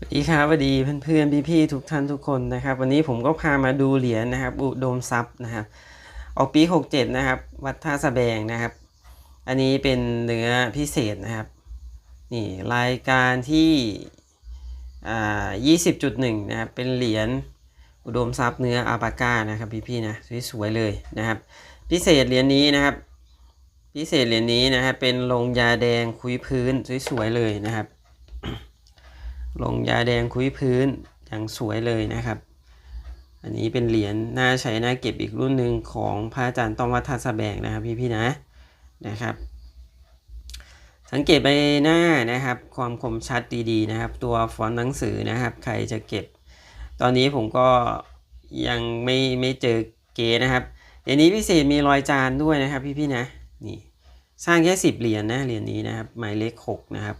สวัสดีครับสวัสดีเพื่อนๆพี่ๆทุกท่านทุกคนนะครับ วันนี้ผมก็พามาดูเหรียญนะครับ อุดมทรัพย์นะครับออกปี 67 นะครับ วัดท่าสะแบงนะครับ อันนี้เป็นเนื้อพิเศษนะครับนี่รายการที่อ่า20.1 นะครับ เป็นเหรียญอุดมทรัพย์เนื้ออาปาก้านะครับพี่ๆนะสวยๆเลยนะครับ พิเศษเหรียญนี้นะครับ พิเศษเหรียญนี้นะครับเป็นลงยาแดงคุยพื้นสวยๆเลยนะครับ ลงยาแดงคุยพื้นอย่างสวยเลยนะครับ อันนี้เป็นเหรียญหน่าใช้หน่าเก็บอีกรุ่นหนึ่งของพระอาจารย์ต้อมวัดทัศแบงนะครับพี่ๆนะนะครับ สังเกตใบหน้านะครับ ความคมชัดดีๆนะครับ ตัวฟอนต์หนังสือนะครับ ใครจะเก็บ ตอนนี้ผมก็ยังไม่ไม่เจอเก๋นะครับเหรียญนี้พิเศษมีรอยจานด้วยนะครับพี่ๆนะนี่สร้างแค่สิบเหรียญนะเหรียญนี้นะครับหมายเลขหกนะครับ